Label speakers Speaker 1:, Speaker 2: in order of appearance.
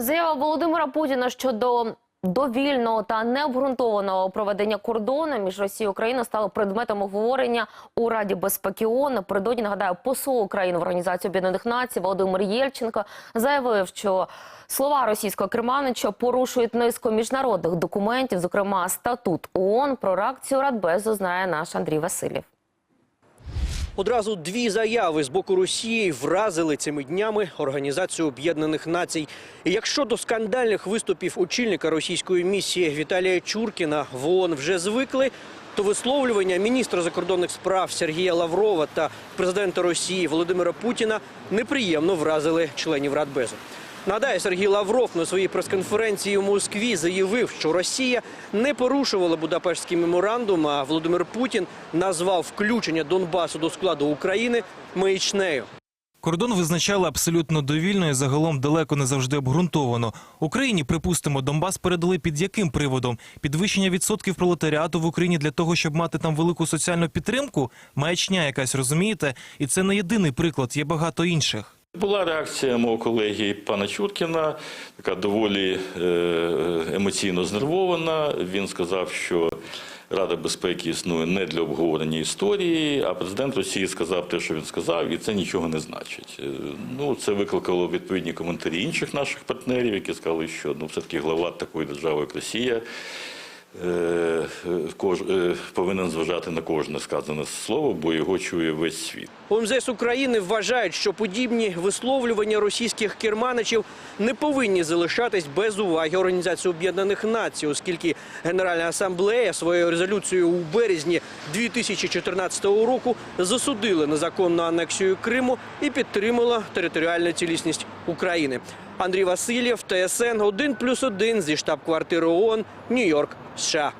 Speaker 1: Заява Володимира Путіна щодо довільного та необґрунтованого проведення кордону між Росією і Україною стало предметом обговорення у Раді безпеки ООН. Напередодні нагадаю, посол України в Організації Об'єднаних Націй Володимир Єльченко заявив, що слова російського керманича порушують низку міжнародних документів, зокрема статут ООН. Про реакцію Радбезу знає наш Андрій Васильєв.
Speaker 2: Одразу дві заяви з боку Росії вразили цими днями Організацію Об'єднаних Націй. І якщо до скандальних виступів очільника російської місії Віталія Чуркіна в ООН вже звикли, то висловлювання міністра закордонних справ Сергія Лаврова та президента Росії Володимира Путіна неприємно вразили членів Радбезу. Нагадаю, Сергій Лавров на своїй прес-конференції у Москві заявив, що Росія не порушувала Будапештський меморандум, а Володимир Путін назвав включення Донбасу до складу України маячнею.
Speaker 3: Кордон визначали абсолютно довільно і загалом далеко не завжди обґрунтовано. Україні, припустимо, Донбас передали під яким приводом? Підвищення відсотків пролетаріату в Україні для того, щоб мати там велику соціальну підтримку? Маячня якась, розумієте? І це не єдиний приклад, є багато інших.
Speaker 4: Була реакція мого колеги пана Чуркіна, така доволі е, емоційно знервована. Він сказав, що Рада безпеки існує не для обговорення історії, а президент Росії сказав те, що він сказав, і це нічого не значить. Е, Ну, це викликало відповідні коментарі інших наших партнерів, які сказали, що ну, все-таки глава такої держави, як Росія, е, повинен зважати на кожне сказане слово, бо його чує весь світ.
Speaker 2: У України вважають, що подібні висловлювання російських керманичів не повинні залишатись без уваги Організації Об'єднаних Націй, оскільки Генеральна асамблея своєю резолюцією у березні 2014 року засудила незаконну анексію Криму і підтримала територіальну цілісність України. Андрій Васильєв, ТСН 1+,1 зі штаб-квартири ООН, Нью-Йорк, США.